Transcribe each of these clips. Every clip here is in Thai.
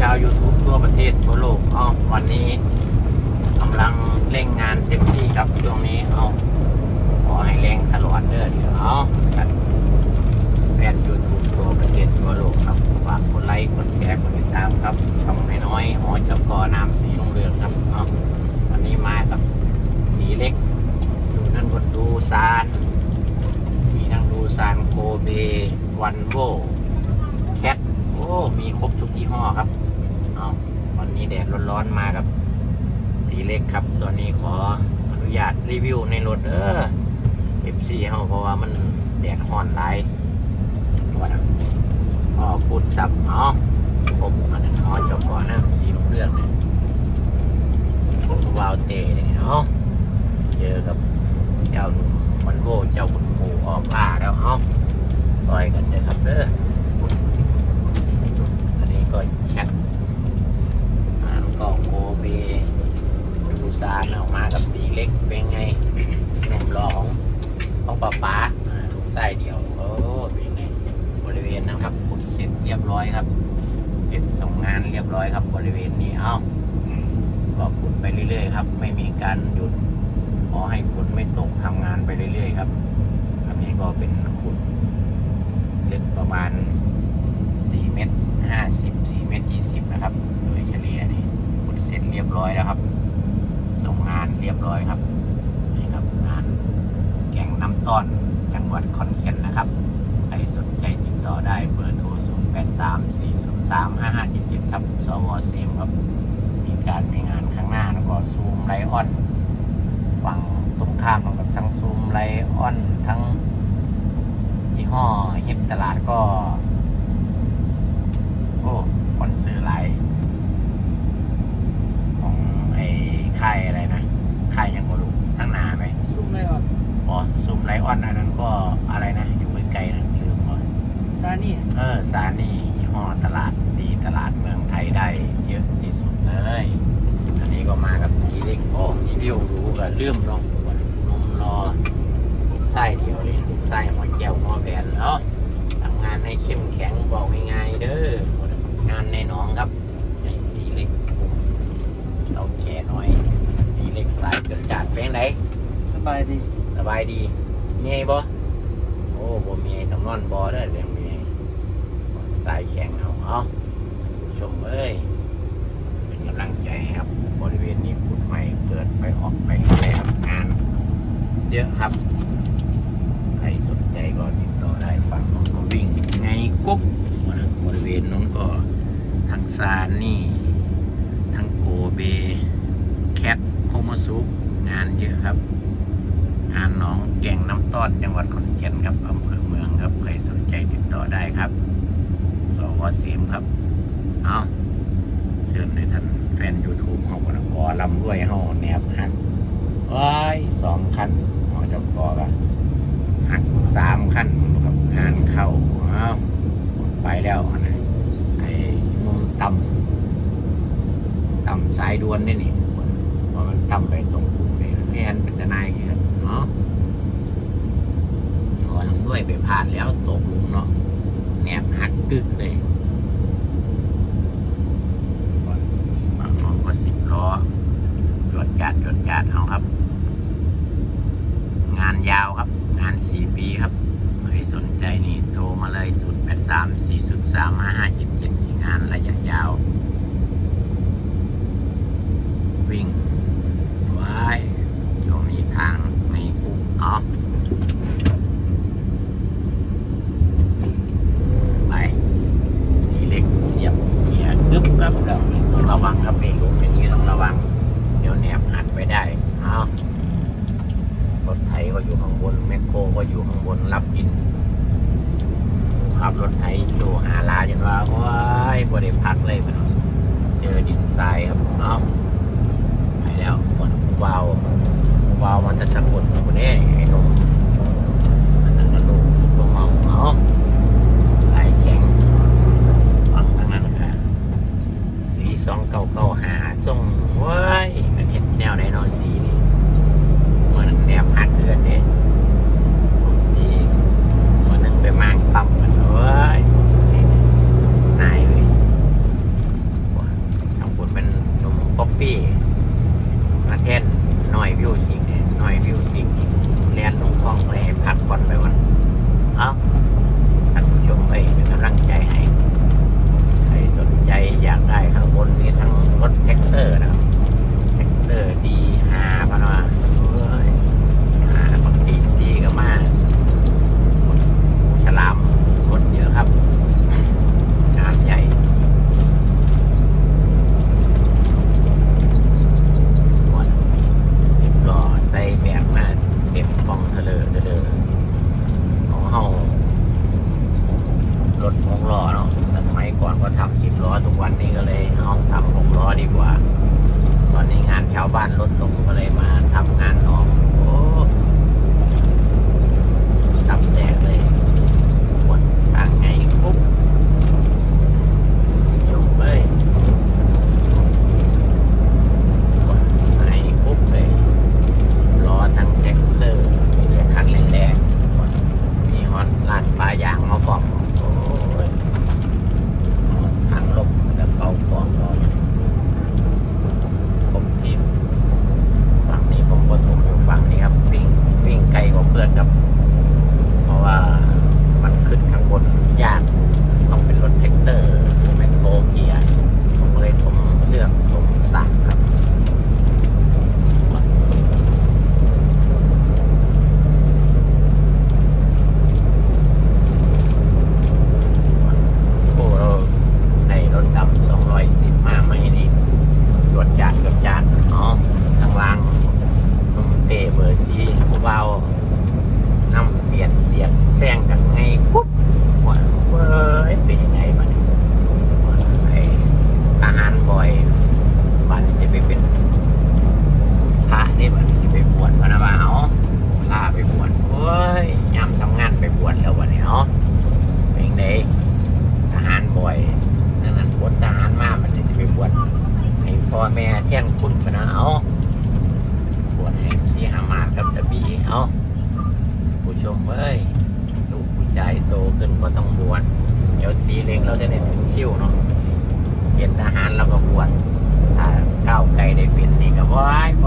ชาว YouTube ทั่วประเทศทั่วโลกเอวันนี้กำลังเร่งงานเต็มที่ครับช่วงนี้เอาขอให้เร่งตลอดเด้อเดี๋ยวเอาแฟน YouTube ทั่วประเทศทั่วโลกครับฝากกดไลค์กดแชร์กดติดตามครับช่องน้อยหอจ้ากอน้ำสีรุ่งเรืองครับเอาวันนี้มากับสีเล็กดูนั่นบนดูซานมีทั้งดูซานโกเบวันโวแคทโอ้มีครบทุกยี่ห้อครับ วันนี้แดดร้อนๆมากับตีเล็กครับตัวนี้ขออนุญาตรีวิวในรถเออ FC เฮาเพราะว่ามันแดดร้อนหลายตัวนะอ๋อพูดซับเนาะผมอันนั้อ๋อเจบก่อนนะสีลูกเรื่องเนี่ยวาวเตะเนี่ยเนาะเจอกับเจ้าวันโวเจ้าคุณปู่ออกล่าแล้วเอ้าปล่อยกันเลยครับเด้ออนนี้ก็แชทอ่านก็โกเบดูซานออกมากับตีเล็กเป็นไงหนุ่มหล่อของของป้าป๋าอ่าทุกไส้เดียว โอ้เป็นไง บริเวณนะครับขุดเสร็จเรียบร้อยครับ เสร็จส่งงานเรียบร้อยครับ บริเวณนี้เอ้าก็ขุดไป เรื่อยๆครับ ไม่มีการหยุดขอให้ฝนไม่ตกทำงานไปเรื่อยๆครับ อันนี้ก็เป็นขุดลึกประมาณ 4 เมตร 50 4 เมตร 20 นะครับ โดยเฉลี่ยนี่ขุดเสร็จเรียบร้อยแล้วครับ ส่งงานเรียบร้อยครับนี่ครับงานแก่งน้ำต้อนจังหวัดขอนแก่นนะครับใครสนใจติดต่อได้เบอร์โทร 0 8 3 4 0 3 5 5 7 7 ครับ สวเสมครับ การมีงานข้างหน้าแล้วก็ซูมไลออนฝั่งตรงข้ามกับทั้งซูมไลออนทั้งยี่ห้อฮิปตลาดก็ โอ้หลาย ของไอ้ค่ายอะไรนะค่ายยังก็รู้ทั้งหนาไหม ซุ่มไลออน อ๋อซูมไลออนอันนั้นก็อะไรนะ อยู่ไกลๆนะลืมว่า ซานี่ เออซานี่ยี่ห้อตลาดดีตลาดเมืองไทยได้เยอะที่สุดเลย อันนี้ก็มากับทีเล็กโอ้รีวิวรู้กับ เลื่อมลองนมรอไส้เดียวเลยไส้หัวแก้วหัวแบนเนาะทำงานให้เข้มแข็งบอกง่ายๆเด้องานในหนองครับให้ทีเล็กผมเราแก่หน่อยทีเล็กสายเกิดจากเป็นไงสบายดีสบายดีเมียบ่โอ้บ่เมียต้องนอนบ่ได้อเรื่องเมียสายแข็งเอาเอาผู้ชมเอ้ยเป็นกำลังใจครับ บริเวณนี้ขุดใหม่เปิดไปออกไปเรื่อยๆครับงาน เยอะครับ ใครสนใจก็ติดต่อได้ฝั่งนู้นก็วิ่งไงกุ๊บบริเวณนู้นก็ทางซานนี่ทางโกเบ แคทโฮโมซุงานเยอะครับ งานน้องแก่งน้ำต้อนจังหวัดขอนแก่นครับอำเภอเมืองครับ ใครสนใจติดต่อได้ครับสวเสียมครับ เอาเชิญเลยท่าน ฟน YouTube เฮาก็ขอลำด้วยเฮาแนบหักว้ายสองคันเฮาเจะกอกะหักสามคันครับงานเข้าอ้าวไปแล้วนะไอ้นุ่มต่ำต่ำสายด่วนนี่นี่เพราะมันต่ำไปตรงกรุงเลยแม่นเป็นตะนายคือกันเนาะขอลำด้วยไปผ่านแล้วตกหลุมเนาะแนบหักกึกเลย บางคนก็สิบล้อหยดจัดหยดจัดเอาครับ งานยาวครับ งานสี่ปีครับใครสนใจนี่โทรมาเลยศูนย์แปดสามสี่ศูนย์สามห้าห้าเจ็ดเจ็ดงานระยะยาว วิ่งไว้ช่วงนี้ทางไม่ปุ๊บเอาไป ทีเล็กเสียบเกียร์ดึบครับแล้วต้องระวังครับเบรกลุกอย่างนี้ต้องระวัง เดี๋ยวแนบหัดไปได้เอารถไถก็อยู่ข้างบนแมคโครก็อยู่ข้างบ นรับกินขับรถไถอยู่หาลาจนว่าโอ้ยบ่ได้พักเลยมันเจอดินทรายครับเอาไปแล้วคนวาววาวมันจะสะกดคนนี้ไอ้หนุ่มอันนั่นก็ลูกลูกเมาเอา สิกหน่อยวิวสิกแลนลงคลองไปพักผ่อนไปวันเอาท่านผู้ชมไปเป็นกำลังใจให้ใครสนใจอยากได้ข้างบนนี้ทั้งรถแท็กเตอร์นะแท็กเตอร์ดีห้าพนวา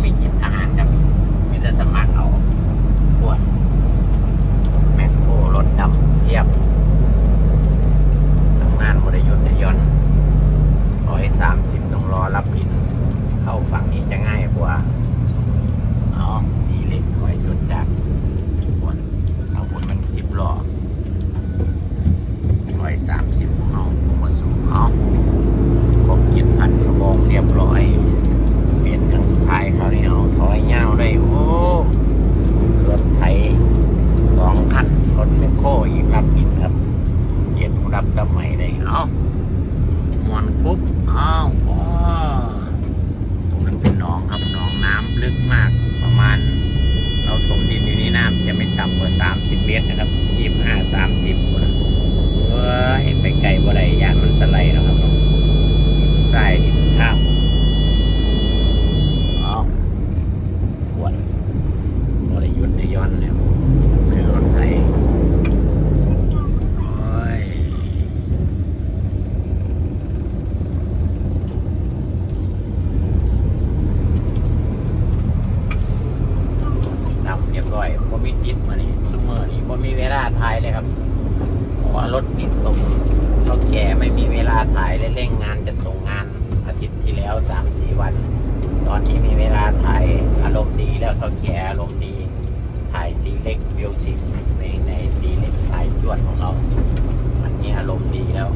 ไม่กินอาหารกับมีแต่สมัครเอา และเร่งงานจะส่งงานอาทิตย์ที่แล้วสามสี่วัน ตอนนี้มีเวลาถ่ายอารมณ์ดีแล้วเขาแก่อารมณ์ดี ถ่ายตีเล็กวิวสิในในตีเล็กสายจวนของเราวันนี้อารมณ์ดีแล้ว